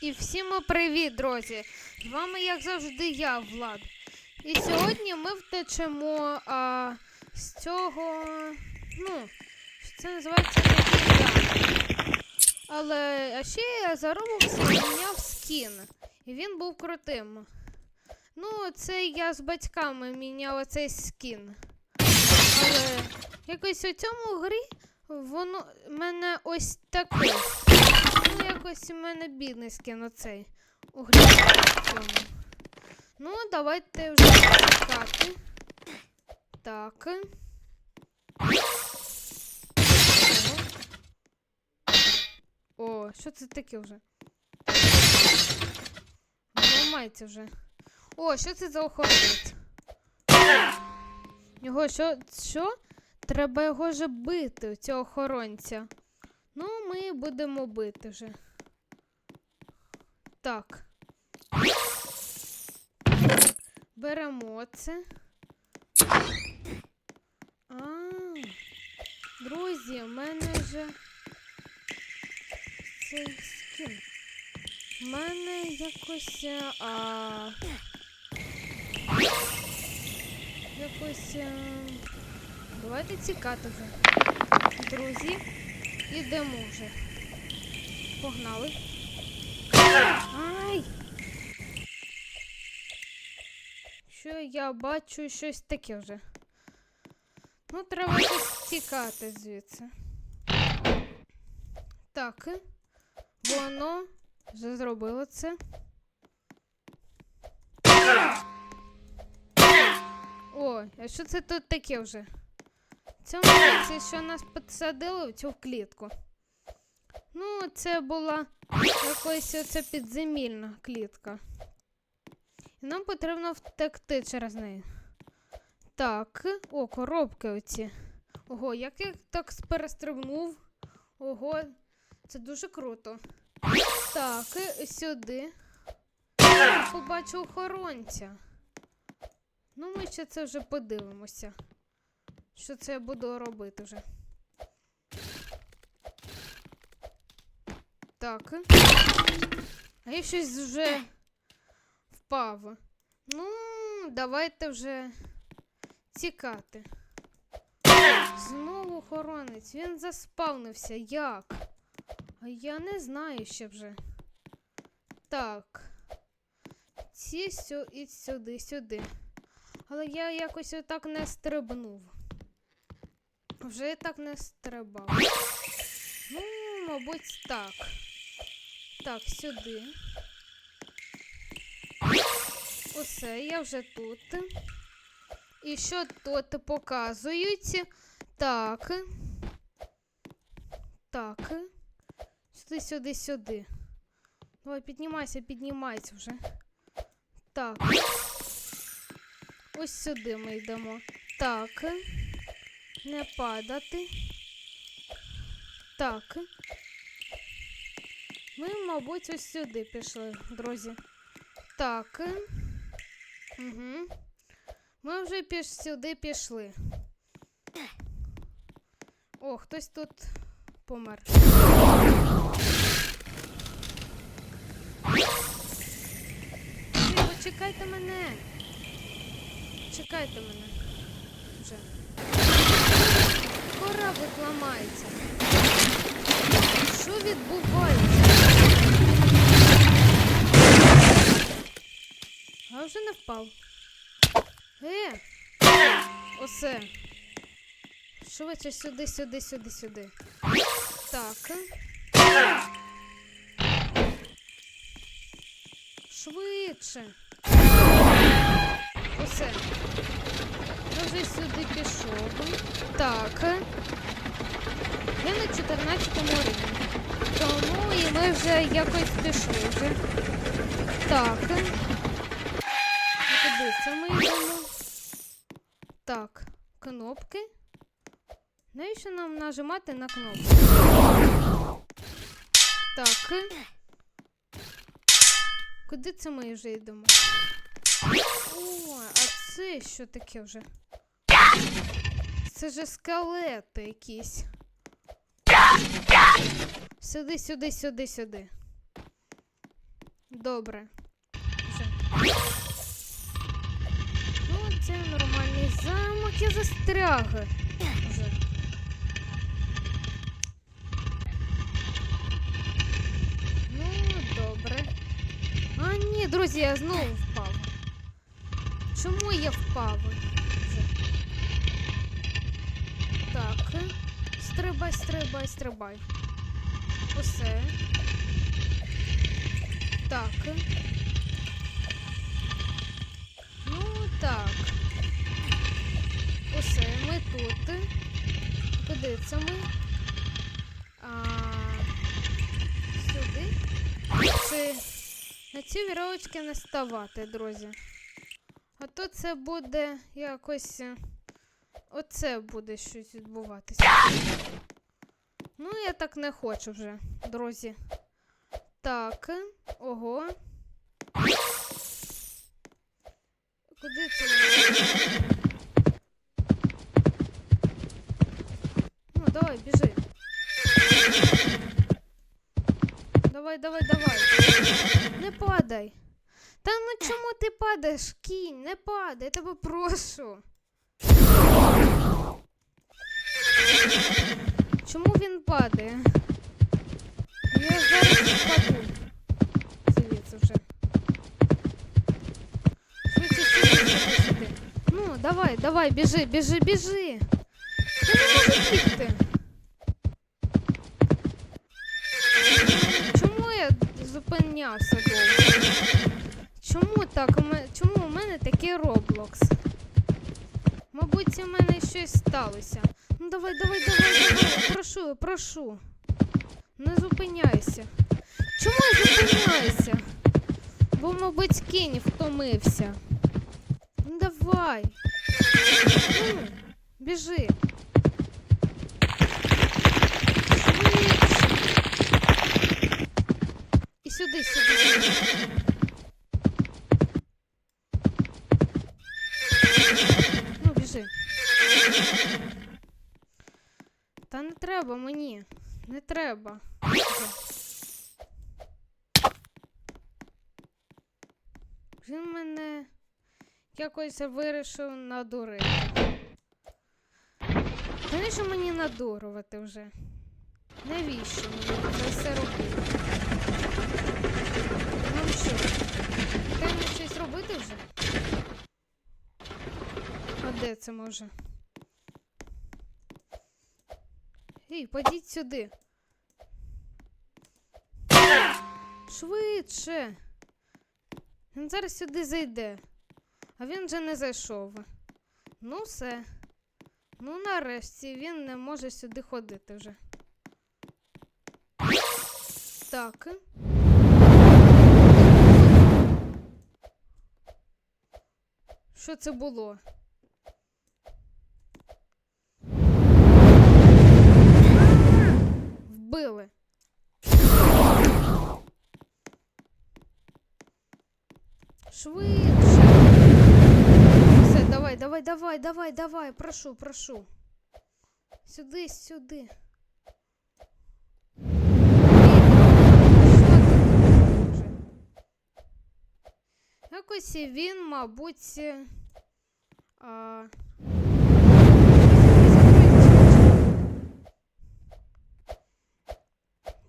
І всім привіт, друзі! З вами, як завжди, я, Влад. І сьогодні ми втечемо а, з цього. Ну, це називається Але а ще я заробився міняв скін. І він був крутим. Ну, це я з батьками міняв оцей скін. Але якось у цьому грі воно мене ось таке. Якось у мене бідний скін оцей. У. Ну, давайте вже чекати. Так. О, що це таке вже? Ламається вже. О, що це за охоронець? Його що? Що? Треба його же бити, цього охоронця. Ну, ми будемо бити вже. Так. Беремо це. А, друзі, в мене вже цей скін. В мене якось. е, А... Якось. е, Давайте цікати вже. Друзі, ідемо вже. Погнали. Що я бачу щось таке вже. Ну, треба якось тікати звідси. Так. Воно вже зробило це. О, а що це тут таке вже? Це це що нас підсадили в цю клітку. Ну, це була якось оця підземільна клітка. І нам потрібно втекти через неї. Так, о, коробки оці. Ого, як я так перестрибнув. Ого, це дуже круто. Так, сюди. Я побачу охоронця. Ну, ми ще це вже подивимося. Що це я буду робити вже. Так. А я щось вже впав. Ну, давайте вже тікати. Знову охоронець. Він заспавнився. Як? А я не знаю ще вже. Так. Ці сю і сюди, сюди. Але я якось отак не стрибнув. Вже я так не стрибав. Ну, мабуть, так. Так, сюди. Усе, я вже тут. І що тут показують? Так. Так. Сюди, сюди, сюди. Давай, піднімайся, піднімайся вже. Так. Ось сюди ми йдемо. Так. Не падати. Так. Ми, мабуть, ось сюди пішли, друзі. Так. Угу. Ми вже піш сюди пішли. О, хтось тут помер. Ей, Почекайте мене. Чекайте мене. Вже. Кораблик ламається. Що відбувається? А вже не впав. Е! Осе. Швидше сюди, сюди, сюди, сюди. Так. Швидше. Усе. Я вже сюди пішов. Так. Я на 14 рівні. Тому і ми вже якось пішли. Так. Куди це ми йдемо? Так, кнопки. Навіщо нам нажимати на кнопку? Так. Куди це ми вже йдемо? О, а це що таке вже? Це же скелети якісь. Сюди, сюди, сюди, сюди. Добре. Вже. Це нормальний замок, я застряг. Ну, добре. А, ні, друзі, я знову впав. Чому я впав? Так. Стрибай, стрибай, стрибай. Усе. Так. Ну, так. Усе, ми тут. Куди це ми? А, сюди. Це на ці вірочки не ставати, друзі. А то це буде якось. е, Оце буде щось відбуватися. Ну, я так не хочу вже, друзі. Так, ого. Куди це? Ну, давай, біжи. Давай, давай, давай. Не падай. Та ну чому ти падаєш, кінь? Не падай, я тебе прошу. Чому він падає? Я зараз впаду. Звідси вже. Швидше сюди, сюди, сюди. Ну, давай, давай, не можу бігти. Чому я зупинявся довго? Чому так? Чому у мене такий Роблокс? Мабуть, у мене щось сталося. Ну давай, давай, давай, давай. Прошу, прошу. Не зупиняйся. Чому я зупиняюся? Бо, мабуть, кінь втомився. Ну давай. Біжи. І сюди, сюди. Ну, біжи. Та не треба мені. Не треба. Він мене якось вирішив надурити. Навіщо мені надурувати вже? Навіщо мені це все робити? Нам що? Треба щось робити вже? А де це може? Ей, подіть сюди. Швидше. Він зараз сюди зайде. А він вже не зайшов. Ну, все. Ну, нарешті він не може сюди ходити вже. Так. Що це було? Вбили. Швидше. Давай, давай, давай, прошу, прошу. Сюди, сюди. Вже? Якось він, мабуть. е, А...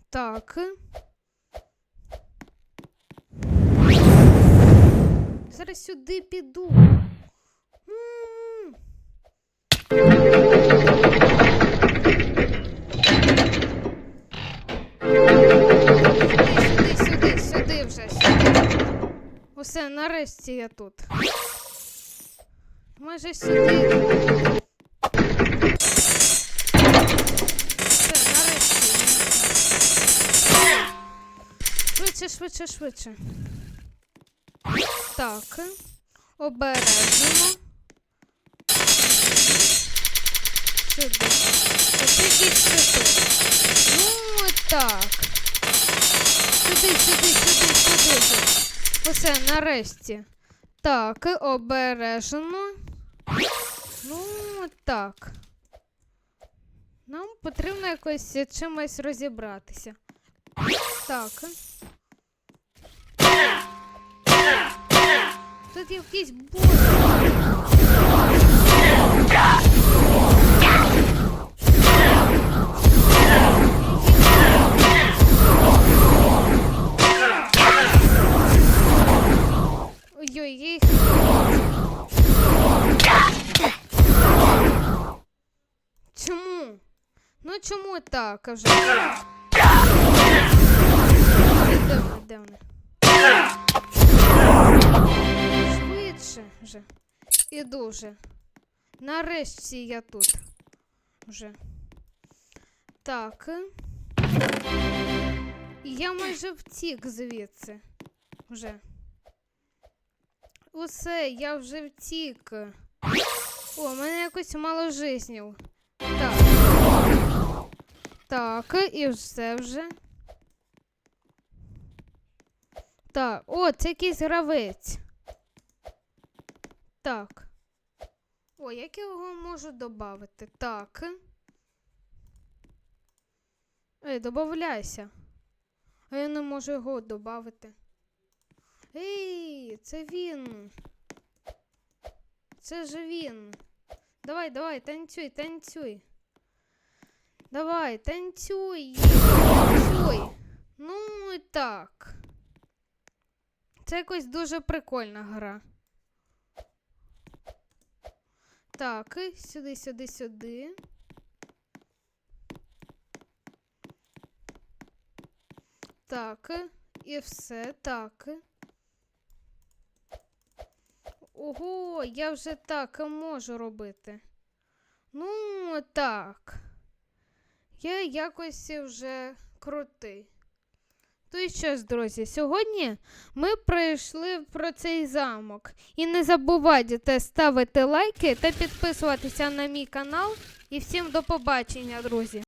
Так. Зараз сюди піду. Сюди, сюди, сюди, вже. Усе, нарешті я тут. Майже сюди. Все, нарешті. Швидше, швидше, швидше. Так. Обережно. Сюди. Тільки сюди. Ну, так. Сюди, сюди, сюди, сюди. вже. Усе, нарешті. Так, обережно. Ну, так. Нам потрібно якось чимось розібратися. Так. тут є якийсь бот. Чому так вже? Де вони, де вони? Швидше вже. Іду вже. Нарешті я тут. Вже. Так. Я майже втік звідси. Вже. Усе, я вже втік. О, у мене якось мало жизнів. Так. І все вже. Так, о, це якийсь гравець. Так. О, як я його можу додати? Так. Ей, добавляйся. А я не можу його додати. Ей, це він. Це ж він. Давай, давай, танцюй, танцюй. Давай, танцюй. Танцюй. Ну і так. Це якось дуже прикольна гра. Так, і сюди, сюди, сюди. Так, і все, так. Ого, я вже так можу робити. Ну, так. Я якось вже крутий. То і що ж, друзі, сьогодні ми пройшли про цей замок. І не забувайте ставити лайки та підписуватися на мій канал. І всім до побачення, друзі!